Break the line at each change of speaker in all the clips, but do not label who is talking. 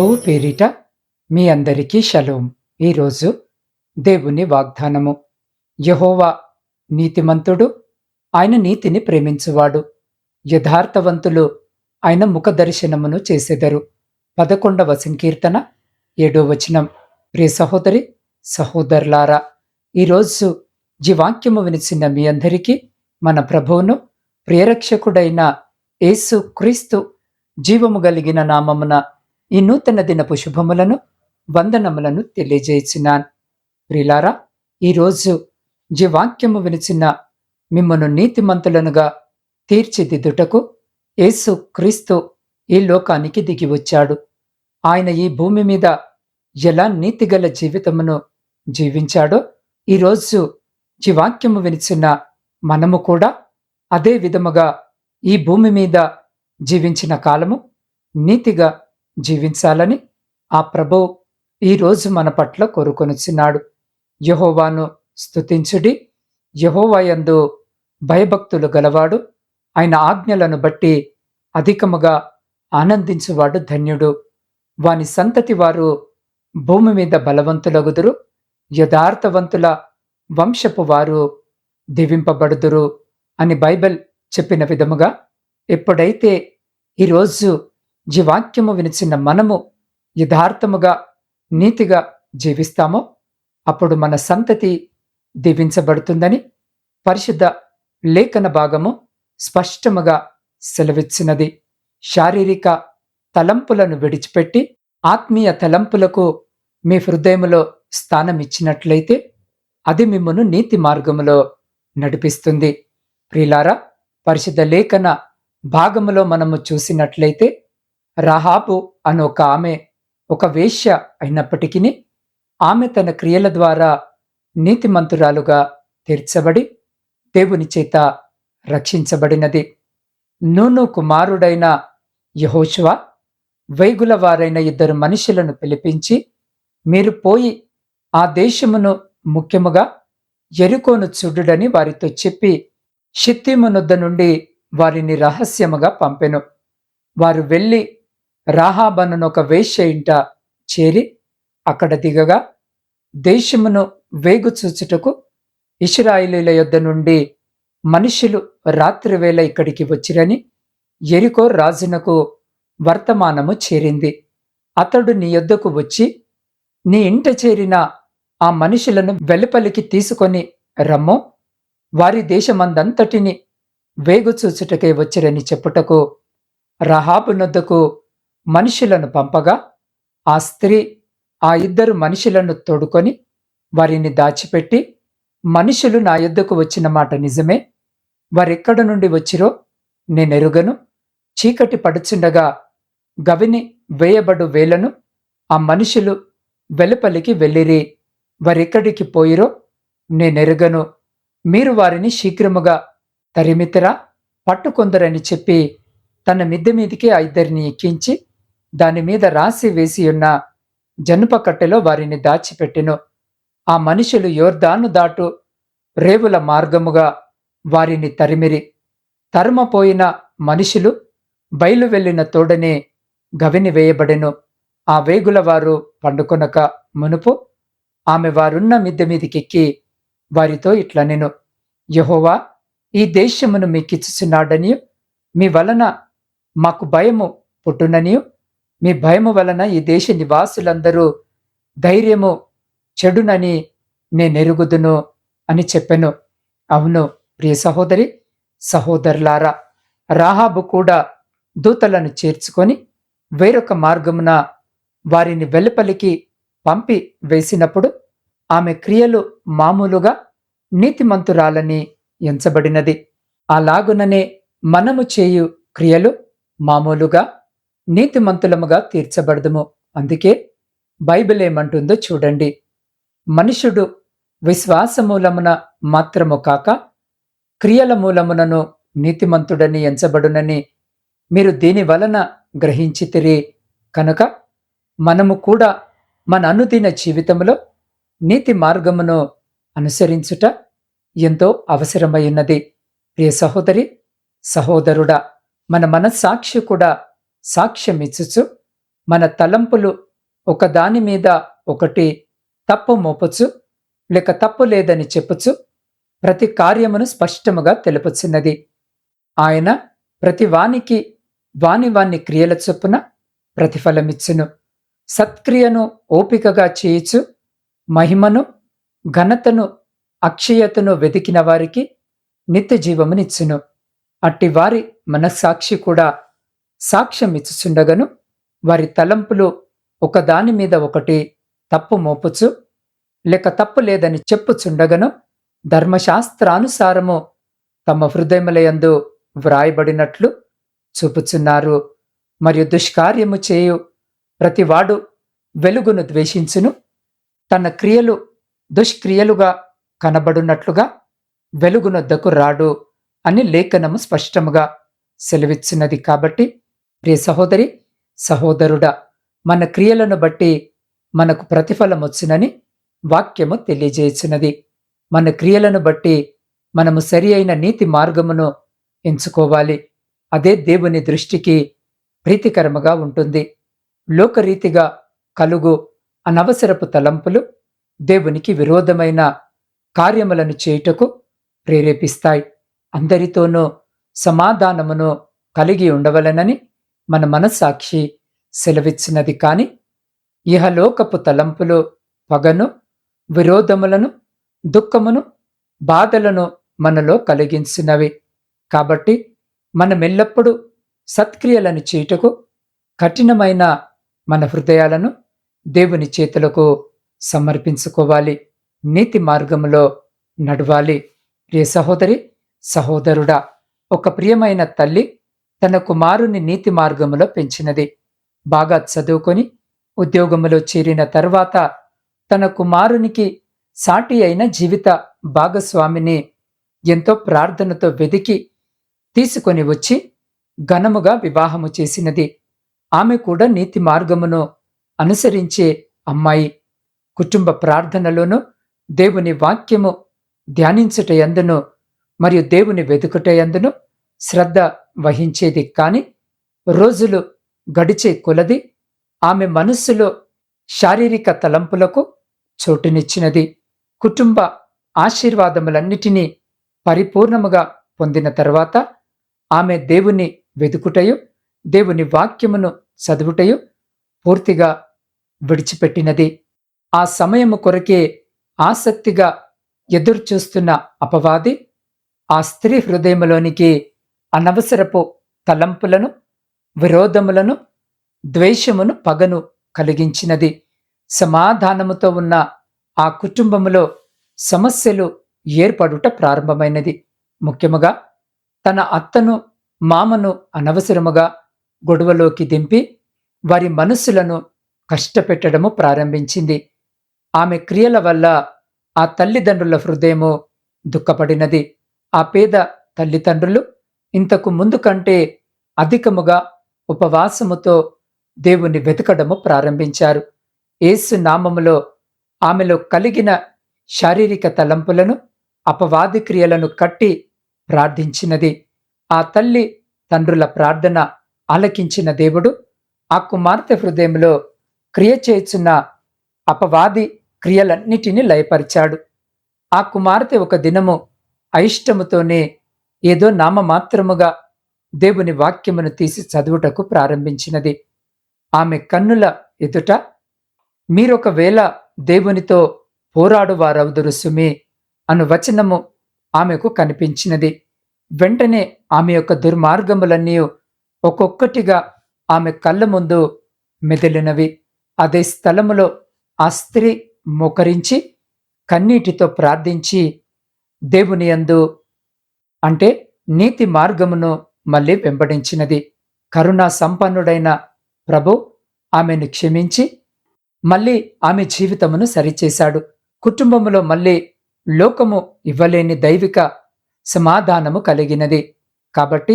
ప్రభువు పేరిట మీ అందరికీ షలోం. ఈరోజు దేవుని వాగ్దానము. యహోవా నీతిమంతుడు ఆయన నీతిని ప్రేమించువాడు. యథార్థవంతులు ఆయన ముఖ దర్శనమును చేసెదరు. పదకొండవ సంకీర్తన ఏడో వచనం. ప్రియ సహోదరి సహోదరులారా ఈరోజు జీవాక్యము వినిచిన మీ అందరికీ మన ప్రభువును ప్రియరక్షకుడైన యేసు క్రీస్తు జీవము కలిగిన నామమున ఈ నూతన దినపు శుభములను వందనములను తెలియజేసినాను ప్రిలారా ఈరోజు జీవాక్యము వినిచిన మిమ్మను నీతిమంతులనుగా తీర్చిదిద్దుటకు యేసు క్రీస్తు ఈ లోకానికి దిగి వచ్చాడు. ఆయన ఈ భూమి మీద ఎలా నీతిగల జీవితమును జీవించాడో ఈరోజు జీవాక్యము వినిచిన మనము కూడా అదే విధముగా ఈ భూమి మీద జీవించిన కాలము నీతిగా జీవించాలని ఆ ప్రభు ఈరోజు మన పట్ల కోరుకొనిచ్చినాడు యహోవాను స్తుతించుడి. యహోవాయందు భయభక్తులు గలవాడు. ఆయన ఆజ్ఞలను బట్టి అధికముగా ఆనందించువాడు ధన్యుడు. వాని సంతతి వారు భూమి మీద బలవంతులగుదురు. యథార్థవంతుల వంశపు వారు దీవింపబడుదురు అని బైబిల్ చెప్పిన విధముగా ఎప్పుడైతే ఈరోజు జీవాక్యము వినిచిన మనము యథార్థముగా నీతిగా జీవిస్తామో అప్పుడు మన సంతతి దీవించబడుతుందని పరిశుద్ధ లేఖన భాగము స్పష్టముగా సెలవిచ్చినది. శారీరక తలంపులను విడిచిపెట్టి ఆత్మీయ తలంపులకు మీ హృదయములో స్థానమిచ్చినట్లయితే అది మిమ్మను నీతి మార్గములో నడిపిస్తుంది. ప్రిలారా పరిశుద్ధ లేఖన భాగములో మనము చూసినట్లయితే రహాబు అని ఒక ఆమె ఒక వేశ్య అయినప్పటికీ ఆమె తన క్రియల ద్వారా నీతిమంతురాలుగా తీర్చబడి దేవుని చేత రక్షించబడినది. నూను కుమారుడైన యహోశువ వైగుల వారైన ఇద్దరు మనుషులను పిలిపించి మీరు పోయి ఆ దేశమును ముఖ్యముగా ఎరుకోను చూడుడని వారితో చెప్పి షిత్తిమునొద్ద నుండి వారిని రహస్యముగా పంపెను. వారు వెళ్ళి రాహాబనునొక వేశ్య ఇంట చేరి అక్కడ దిగగా దేశమును వేగు చూచుటకు ఇస్రాయిలీల యొద్ద నుండి మనుషులు రాత్రివేళ ఇక్కడికి వచ్చిరని ఎరికో రాజునకు వర్తమానము చేరింది. అతడు నీ యొద్దకు వచ్చి నీ ఇంట చేరిన ఆ మనుషులను వెలుపలికి తీసుకొని రమ్ము. వారి దేశమందంతటిని వేగుచూచుటకే వచ్చిరని చెప్పుటకు రహాబునొద్దకు మనుషులను పంపగా ఆ స్త్రీ ఆ ఇద్దరు మనుషులను తోడుకొని వారిని దాచిపెట్టి మనుషులు నా యుద్ధకు వచ్చిన మాట నిజమే. వారెక్కడ నుండి వచ్చిరో నేనెరుగను. చీకటి పడుచుండగా గవిని వేయబడు వేలను. ఆ మనుషులు వెలుపలికి వెళ్ళిరి. వారెక్కడికి పోయిరో నేనెరుగను. మీరు వారిని శీఘ్రముగా తరిమితిరా పట్టుకొందరని చెప్పి తన మిద్దె మీదికి ఆ ఇద్దరిని ఎక్కించి దాని మీద రాసి వేసి ఉన్న జనుప కట్టెలో వారిని దాచిపెట్టెను. ఆ మనుషులు యోర్దాను దాటు రేవుల మార్గముగా వారిని తరిమిరి. తరుమపోయిన మనుషులు బయలు వెళ్ళిన తోడనే గవిని వేయబడెను. ఆ వేగుల వారు పండుకొనక మునుపు ఆమె వారున్న మిద్దె మీదికెక్కి వారితో ఇట్లా నేను యహోవా ఈ దేశమును మీకిచ్చుచున్నాడనియు మీ వలన మాకు భయము పుట్టుననియు మీ భయము వలన ఈ దేశ నివాసులందరూ ధైర్యము చెడునని నేనెరుగుదును అని చెప్పెను. అవును ప్రియ సహోదరి సహోదరులారా రాహాబు కూడా దూతలను చేర్చుకొని వేరొక మార్గమున వారిని వెలుపలికి పంపి వేసినప్పుడు ఆమె క్రియలు మామూలుగా నీతిమంతురాలని ఎంచబడినది. అలాగుననే మనము చేయు క్రియలు మామూలుగా నీతిమంతులముగా తీర్చబడదుము. అందుకే బైబిల్ ఏమంటుందో చూడండి. మనుషుడు విశ్వాసమూలమున మాత్రము కాక క్రియల మూలమునను నీతిమంతుడని ఎంచబడునని మీరు దీని వలన గ్రహించితిరి. కనుక మనము కూడా మన అనుదిన జీవితంలో నీతి మార్గమును అనుసరించుట ఎంతో అవసరమైనది. ప్రియ సహోదరి సహోదరుడా మన మనస్సాక్షి కూడా సాక్ష్యమిచ్చుచు మన తలంపులు ఒకదాని మీద ఒకటి తప్పు మోపచు లేక తప్పు లేదని చెప్పుచు ప్రతి కార్యమును స్పష్టముగా తెలుపుచున్నది. ఆయన ప్రతి వానికి వాని వాని క్రియల చొప్పున ప్రతిఫలమిచ్చును. సత్క్రియను ఓపికగా చేయుచు మహిమను ఘనతను అక్షయతను వెతికిన వారికి నిత్య జీవమునిచ్చును అట్టి వారి మనస్సాక్షి కూడా సాక్ష్యం ఇచ్చుచుండగను. వారి తలంపులు ఒకదాని మీద ఒకటి తప్పు మోపుచు లేక తప్పు లేదని చెప్పుచుండగను. ధర్మశాస్త్రానుసారము తమ హృదయములయందు వ్రాయబడినట్లు చూపుచున్నారు. మరియు దుష్కార్యము చేయు ప్రతివాడు వెలుగును ద్వేషించును. తన క్రియలు దుష్క్రియలుగా కనబడున్నట్లుగా వెలుగునొద్దకు రాడు అని లేఖనము స్పష్టముగా సెలవిచ్చినది కాబట్టి ప్రియ సహోదరి సహోదరుడా మన క్రియలను బట్టి మనకు ప్రతిఫలం వచ్చునని వాక్యము తెలియజేయుచున్నది మన క్రియలను బట్టి మనము సరి అయిన నీతి మార్గమును ఎంచుకోవాలి. అదే దేవుని దృష్టికి ప్రీతికరముగా ఉంటుంది. లోకరీతిగా కలుగు అనవసరపు తలంపులు దేవునికి విరోధమైన కార్యములను చేయుటకు ప్రేరేపిస్తాయి. అందరితోనూ సమాధానమును కలిగి ఉండవలనని మన మనస్సాక్షి సెలవిచ్చినది కాని ఇహలోకపు తలంపులు పగను విరోధములను దుఃఖమును బాధలను మనలో కలిగించినవి. కాబట్టి మనమెల్లప్పుడూ సత్క్రియలను చేయుటకు కఠినమైన మన హృదయాలను దేవుని చేతులకు సమర్పించుకోవాలి. నీతి మార్గములో నడవాలి. ప్రియ సహోదరి సహోదరుడా ఒక ప్రియమైన తల్లి తన కుమారుని నీతి మార్గములో పెంచినది. బాగా చదువుకొని ఉద్యోగములో చేరిన తర్వాత తన కుమారునికి సాటి అయిన జీవిత భాగస్వామిని ఎంతో ప్రార్థనతో వెదికి తీసుకొని వచ్చి ఘనముగా వివాహము చేసినది. ఆమె కూడా నీతి మార్గమును అనుసరించే అమ్మాయి. కుటుంబ ప్రార్థనలోనూ దేవుని వాక్యము ధ్యానించుటయందును మరియు దేవుని వెతుకుటయందును శ్రద్ధ వహించేది కాని రోజులు గడిచే కొలది ఆమె మనస్సులో శారీరక తలంపులకు చోటునిచ్చినది. కుటుంబ ఆశీర్వాదములన్నిటినీ పరిపూర్ణముగా పొందిన తర్వాత ఆమె దేవుని వెతుకుటయు దేవుని వాక్యమును చదువుటయు పూర్తిగా విడిచిపెట్టినది. ఆ సమయము కొరకే ఆసక్తిగా ఎదురుచూస్తున్న అపవాది ఆ స్త్రీ హృదయములోనికి అనవసరపు తలంపులను విరోధములను ద్వేషమును పగను కలిగించినది. సమాధానముతో ఉన్న ఆ కుటుంబములో సమస్యలు ఏర్పడుట ప్రారంభమైనది. ముఖ్యముగా తన అత్తను మామను అనవసరముగా గొడవలోకి దింపి వారి మనస్సులను కష్టపెట్టడము ప్రారంభించింది. ఆమె క్రియల వల్ల ఆ తల్లిదండ్రుల హృదయము దుఃఖపడినది. ఆ పేద తల్లిదండ్రులు ఇంతకు ముందు కంటే అధికముగా ఉపవాసముతో దేవుని వెతకడము ప్రారంభించారు. ఏసు నామములో ఆమెలో కలిగిన శారీరక తలంపులను అపవాది క్రియలను కట్టి ప్రార్థించినది. ఆ తల్లి తండ్రుల ప్రార్థన ఆలకించిన దేవుడు ఆ కుమార్తె హృదయంలో క్రియ చేయుచున్న అపవాది క్రియలన్నిటినీ లయపరిచాడు. ఆ కుమార్తె ఒక దినము అయిష్టముతోనే ఏదో నామమాత్రముగా దేవుని వాక్యమును తీసి చదువుటకు ప్రారంభించినది. ఆమె కన్నుల ఎదుట మీరొకవేళ దేవునితో పోరాడువారవుదురు సుమి అను వచనము ఆమెకు కనిపించినది. వెంటనే ఆమె యొక్క దుర్మార్గములన్నీ ఒక్కొక్కటిగా ఆమె కళ్ళ ముందు మెదిలినవి. అదే స్థలములో ఆ స్త్రీ మోకరించి కన్నీటితో ప్రార్థించి దేవుని యందు అంటే నీతి మార్గమును మళ్ళీ వెంబడించినది. కరుణా సంపన్నుడైన ప్రభు ఆమెను క్షమించి మళ్ళీ ఆమె జీవితమును సరిచేశాడు. కుటుంబములో మళ్ళీ లోకము ఇవ్వలేని దైవిక సమాధానము కలిగినది. కాబట్టి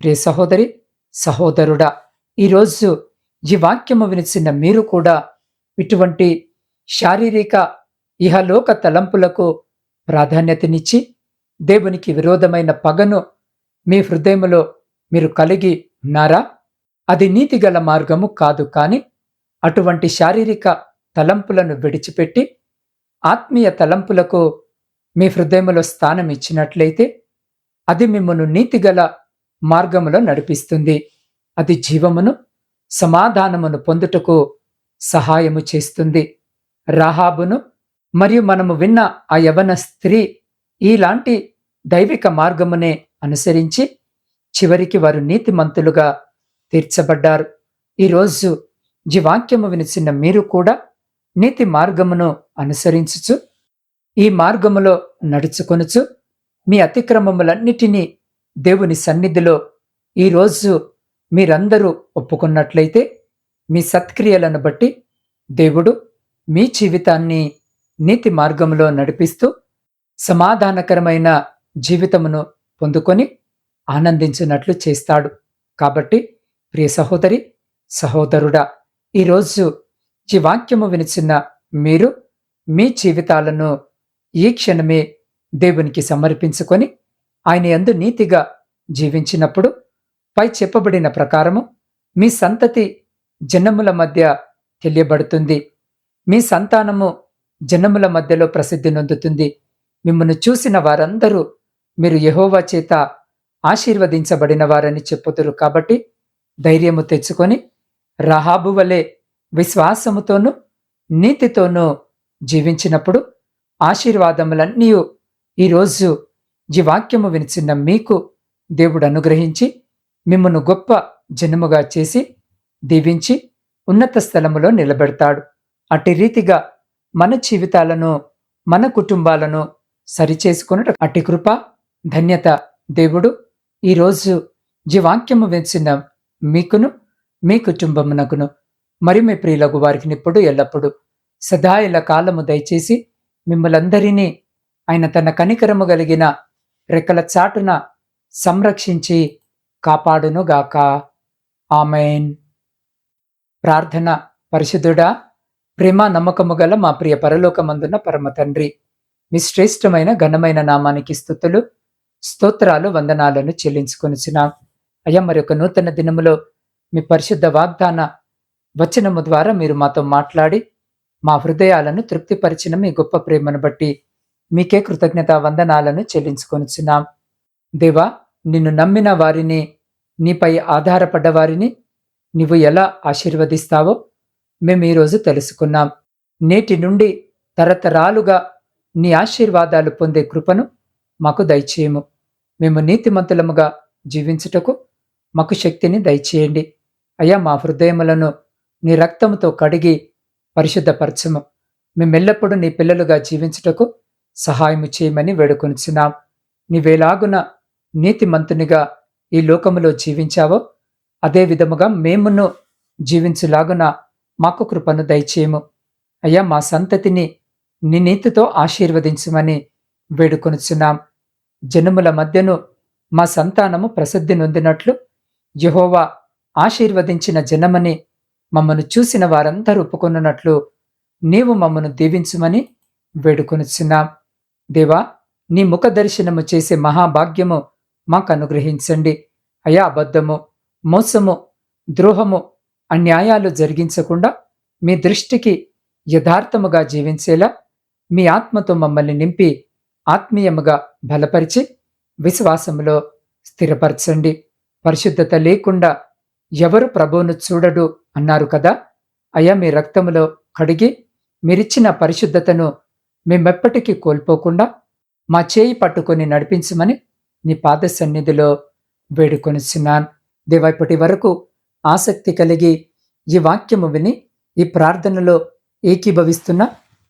ప్రియ సహోదరి సహోదరుడా ఈరోజు ఈ వాక్యము వినిచిన మీరు కూడా ఇటువంటి శారీరక ఇహలోక తలంపులకు ప్రాధాన్యతనిచ్చి దేవునికి విరోధమైన పగను మీ హృదయములో మీరు కలిగి ఉన్నారా? అది నీతిగల మార్గము కాదు కాని అటువంటి శారీరక తలంపులను విడిచిపెట్టి ఆత్మీయ తలంపులకు మీ హృదయములో స్థానం ఇచ్చినట్లయితే అది మిమ్మను నీతిగల మార్గములో నడిపిస్తుంది. అది జీవమును సమాధానమును పొందుటకు సహాయము చేస్తుంది. రాహాబును మరియు మనము విన్న ఆ యవన స్త్రీ ఈలాంటి దైవిక మార్గమునే అనుసరించి చివరికి వారు నీతిమంతులుగా తీర్చబడ్డారు. ఈరోజు జీవాక్యము వినిచిన మీరు కూడా నీతి మార్గమును అనుసరించుచు ఈ మార్గములో నడుచుకొనుచు మీ అతిక్రమములన్నిటినీ దేవుని సన్నిధిలో ఈరోజు మీరందరూ ఒప్పుకున్నట్లయితే మీ సత్క్రియలను బట్టి దేవుడు మీ జీవితాన్ని నీతి మార్గంలో నడిపిస్తూ సమాధానకరమైన జీవితమును పొందుకొని ఆనందించినట్లు చేస్తాడు. కాబట్టి ప్రియ సహోదరి సహోదరుడా ఈరోజు ఈ వాక్యము వినిచిన మీరు మీ జీవితాలను ఈ క్షణమే దేవునికి సమర్పించుకొని ఆయన ఎందు నీతిగా జీవించినప్పుడు పై చెప్పబడిన ప్రకారము మీ సంతతి జనముల మధ్య తెలియబడుతుంది. మీ సంతానము జనముల మధ్యలో ప్రసిద్ధి నొందుతుంది. మిమ్మల్ని చూసిన వారందరూ మీరు యహోవా చేత ఆశీర్వదించబడిన వారని చెప్పుతురు కాబట్టి ధైర్యము తెచ్చుకొని రహాబు వలె విశ్వాసముతోనూ నీతితోనూ జీవించినప్పుడు ఆశీర్వాదములన్నీ ఈరోజు ఈ వాక్యము వినిచిన్న మీకు దేవుడు అనుగ్రహించి మిమ్మను గొప్ప జనముగా చేసి దీవించి ఉన్నత స్థలములో నిలబెడతాడు. అట్టి రీతిగా మన జీవితాలను మన కుటుంబాలను సరిచేసుకున్నట్టు అట్టి కృప ధన్యత దేవుడు. ఈరోజు జీవాక్యము వెచ్చిన మీకును మీ కుటుంబమునకును మరి మీ ప్రియులకు వారికి ఇప్పుడు ఎల్లప్పుడు. సదాయుల కాలము దయచేసి మిమ్మలందరినీ ఆయన తన కనికరము కలిగిన రెక్కల చాటున సంరక్షించి కాపాడునుగాక. ఆమెన్. ప్రార్థన పరిశుద్ధుడా ప్రేమ నమ్మకము గల మా ప్రియ పరలోకమందున పరమ తండ్రి మీ శ్రేష్టమైన ఘనమైన నామానికి స్థుతులు స్తోత్రాలు వందనాలను చెల్లించుకొనిచున్నాం. అయ్యా మరి ఒక నూతన దినములో మీ పరిశుద్ధ వాగ్దాన వచనము ద్వారా మీరు మాతో మాట్లాడి మా హృదయాలను తృప్తిపరిచిన మీ గొప్ప ప్రేమను బట్టి మీకే కృతజ్ఞత వందనాలను చెల్లించుకొనిచున్నాం. దేవా నిన్ను నమ్మిన వారిని నీపై ఆధారపడ్డ వారిని నీవు ఎలా ఆశీర్వదిస్తావో మేము ఈరోజు తెలుసుకున్నాం. నేటి నుండి తరతరాలుగా నీ ఆశీర్వాదాలు పొందే కృపను మాకు దయచేయము. మేము నీతిమంతులముగా జీవించుటకు మాకు శక్తిని దయచేయండి. అయ్యా మా హృదయములను నీ రక్తముతో కడిగి పరిశుద్ధపరచము. మేమెల్లప్పుడూ నీ పిల్లలుగా జీవించుటకు సహాయము చేయమని వేడుకొనిచున్నాం. నీవేలాగున నీతిమంతునిగా ఈ లోకములో జీవించావో అదే విధముగా మేమును జీవించులాగున మాకు కృపను దయచేయము. అయ్యా మా సంతతిని నీతితో ఆశీర్వదించమని వేడుకొనుచున్నాం. జనముల మధ్యను మా సంతానము ప్రసిద్ధి నొందినట్లు యహోవా ఆశీర్వదించిన జనమని మమ్మను చూసిన వారందరూ ఒప్పుకొనున్నట్లు నీవు మమ్మను దీవించుమని వేడుకొనుచున్నాం. దేవా నీ ముఖ దర్శనము చేసే మహాభాగ్యము మాకు అనుగ్రహించండి అయా అబద్ధము మోసము ద్రోహము అన్యాయాలు జరిగించకుండా మీ దృష్టికి యథార్థముగా జీవించేలా మీ ఆత్మతో మమ్మల్ని నింపి ఆత్మీయముగా బలపరిచి విశ్వాసములో స్థిరపరచండి. పరిశుద్ధత లేకుండా ఎవరు ప్రభువును చూడడు అన్నారు కదా? అయ్యా మీ రక్తములో కడిగి మీరిచ్చిన పరిశుద్ధతను మేమెప్పటికీ కోల్పోకుండా మా చేయి పట్టుకొని నడిపించమని నీ పాద సన్నిధిలో వేడుకొనిచున్నాను దేవాయిపటి వరకు ఆసక్తి కలిగి ఈ వాక్యము విని ఈ ప్రార్థనలో ఏకీభవిస్తున్న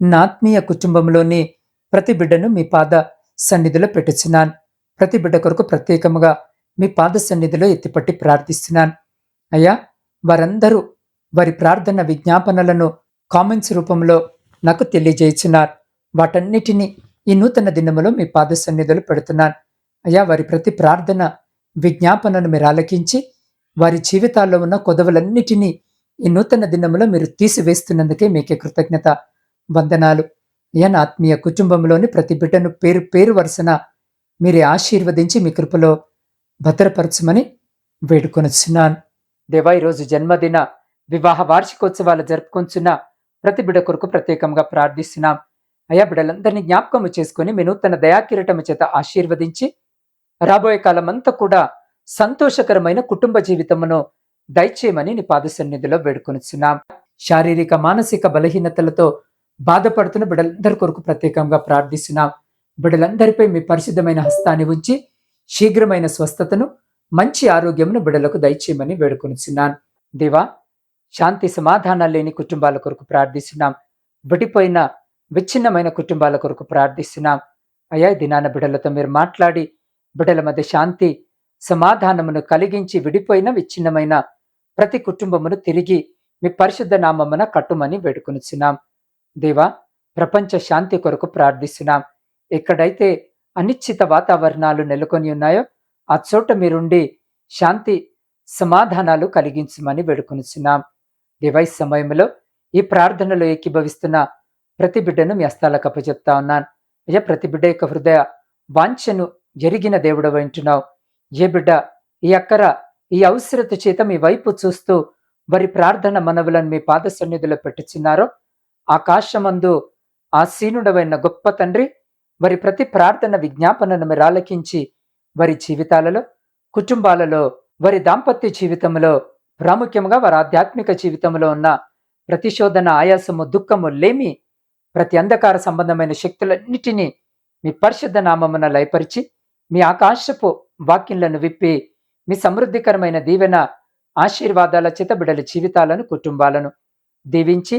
నాత్మీయ కుటుంబంలోని ప్రతి బిడ్డను మీ పాద సన్నిధిలో పెట్టుచున్నాను ప్రతి బిడ్డ కొరకు ప్రత్యేకముగా మీ పాద సన్నిధిలో ఎత్తిపట్టి ప్రార్థిస్తున్నాను. అయ్యా వారందరూ వారి ప్రార్థన విజ్ఞాపనలను కామెంట్స్ రూపంలో నాకు తెలియజేయుచున్నారు వాటన్నిటినీ ఈ నూతన దినములో మీ పాద సన్నిధిలో పెడుతున్నాను. అయ్యా వారి ప్రతి ప్రార్థన విజ్ఞాపనను మీరు ఆలకించి వారి జీవితాల్లో ఉన్న కొదవలన్నిటినీ ఈ నూతన దినములో మీరు తీసివేస్తున్నందుకే మీకే కృతజ్ఞత. వందనాలు. ఎన్ ఆత్మీయ కుటుంబంలోని ప్రతి బిడ్డను పేరు పేరు వరుసన మీరే ఆశీర్వదించి మీ కృపలో భద్రపరచమని వేడుకొనొచ్చున్నాను దేవా ఈరోజు జన్మదిన వివాహ వార్షికోత్సవాలు జరుపుకొంచున్న ప్రతి బిడ కొరకు ప్రత్యేకంగా ప్రార్థిస్తున్నాం. అయా బిడ్డలందరినీ జ్ఞాపకము చేసుకుని మీ నూతన దయాకిరటము చేత ఆశీర్వదించి రాబోయే కాలం అంతా కూడా సంతోషకరమైన కుటుంబ జీవితమును దయచేయమని నీ పాద సన్నిధిలో వేడుకొనిచున్నాం. శారీరక మానసిక బలహీనతలతో బాధపడుతున్న బిడ్డలందరి కొరకు ప్రత్యేకంగా ప్రార్థిస్తున్నాం బిడ్డలందరిపై మీ పరిశుద్ధమైన హస్తాన్ని ఉంచి శీఘ్రమైన స్వస్థతను మంచి ఆరోగ్యమును బిడ్డలకు దయచేయమని వేడుకొనిచున్నాను. దేవా శాంతి సమాధానాలు లేని కుటుంబాల కొరకు ప్రార్థిస్తున్నాం. విడిపోయిన విచ్ఛిన్నమైన కుటుంబాల కొరకు ప్రార్థిస్తున్నాం. అయా దినాన బిడ్డలతో మీరు మాట్లాడి బిడ్డల మధ్య శాంతి సమాధానమును కలిగించి విడిపోయిన విచ్ఛిన్నమైన ప్రతి కుటుంబమును తిరిగి మీ పరిశుద్ధ నామమున కట్టుమని వేడుకొనిచున్నాం. దేవా ప్రపంచ శాంతి కొరకు ప్రార్థిస్తున్నాం. ఎక్కడైతే అనిశ్చిత వాతావరణాలు నెలకొని ఉన్నాయో ఆ చోట మీరుండి శాంతి సమాధానాలు కలిగించమని వేడుకొనిచున్నాం. దివై సమయంలో ఈ ప్రార్థనలో ఏకీభవిస్తున్న ప్రతి బిడ్డను మీ అస్తాలకు అప్పచెప్తా ఉన్నాను. అయ్యా ప్రతి బిడ్డ యొక్క హృదయ వాంఛను జరిగిన దేవుడు వింటున్నావు ఏ బిడ్డ ఈ అక్కర ఈ అవసరత చేత మీ వైపు చూస్తూ వారి ప్రార్థన మనవులను మీ పాద సన్నిధిలో పెట్టుచున్నారో ఆకాశమందు ఆసీనుడవైన గొప్ప తండ్రి వారి ప్రతి ప్రార్థన విజ్ఞాపనను మీరు ఆలకించి వారి జీవితాలలో కుటుంబాలలో వారి దాంపత్య జీవితంలో ప్రాముఖ్యంగా వారి ఆధ్యాత్మిక జీవితంలో ఉన్న ప్రతిశోధన ఆయాసము దుఃఖము లేమి ప్రతి అంధకార సంబంధమైన శక్తులన్నిటినీ మీ పరిశుద్ధ నామమున లయపరిచి మీ ఆకాశపు వాక్యంలను విప్పి మీ సమృద్ధికరమైన దీవెన ఆశీర్వాదాల చేత బిడల జీవితాలను కుటుంబాలను దీవించి